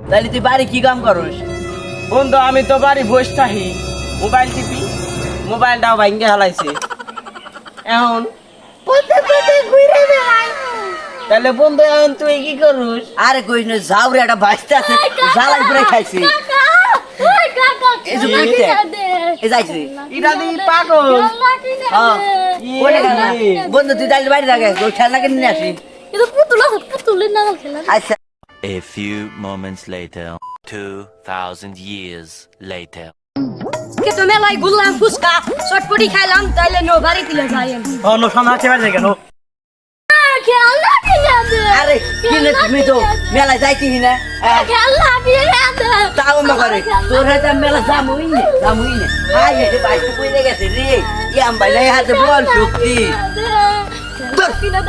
তাহলে তুই বাড়ি কি কাম করস? বন্ধু আমি তো বাড়ি বসে থাকি মোবাইল টিপি মোবাইলটাও ভাঙ্গে হালাইছে এখন? তাহলে বন্ধু এখন তুই কি করুস? আরে কইস না যাও রে একটা বাঁচতে আছে জ্বালাই করে খাইছি। এই যে বুঝতে এই যাইছি এটা দিয়ে পাগল। হ্যাঁ। ইয়ে। বন্ধু তুই তাহলে বাড়ি থাকে খেলনা কিনে নিয়ে আসি। এটা পুতুল খেলা আচ্ছা। A few moments later, 2,000 years later. কে তো মেলায় ঘুরলাম ফুচকা চটপটি খাইলাম তাইলে নো বাড়ি দিলে যাই আমি। অন্য সন্ধ্যা চেপে যায় কেন খেলনা কিনে আরে কিনে তুমি তো মেলায় যাইতি না খেলনা কিনে তাও মা করে তোর হাতে মেলা যামুই না যামুই না। হাই রে বাইতে কইলে গেছে রে। ইয়াম বাইলাই হাতে বল শক্তি।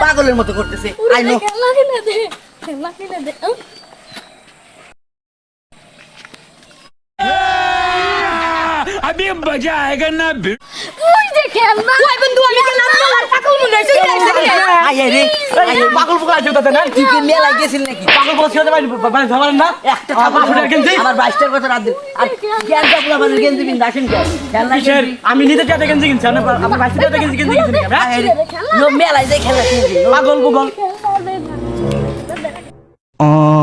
পাগলের মতো করতেছে। I know. খেলনা কিনে যে খেলনা আমি খেলনা মেলার পাগল হইছে আই রে পাগল ফুকা আছে তাতে না তুই কি মেলায় গেছিল নাকি পাগল বসে হতে মানে ধরেন না একটা আমার থাপড় গেঞ্জি? আমার বাইশটার কথা রাত আর জ্ঞান চাপলা আমাদের গেঞ্জি বিন দাসেন কে আমি নিজে টাকা গেঞ্জি কিনছি আমার গেঞ্জি কিনছি মেলায় যাই খেলা কিনছি পাগল পুগল খেলনা দে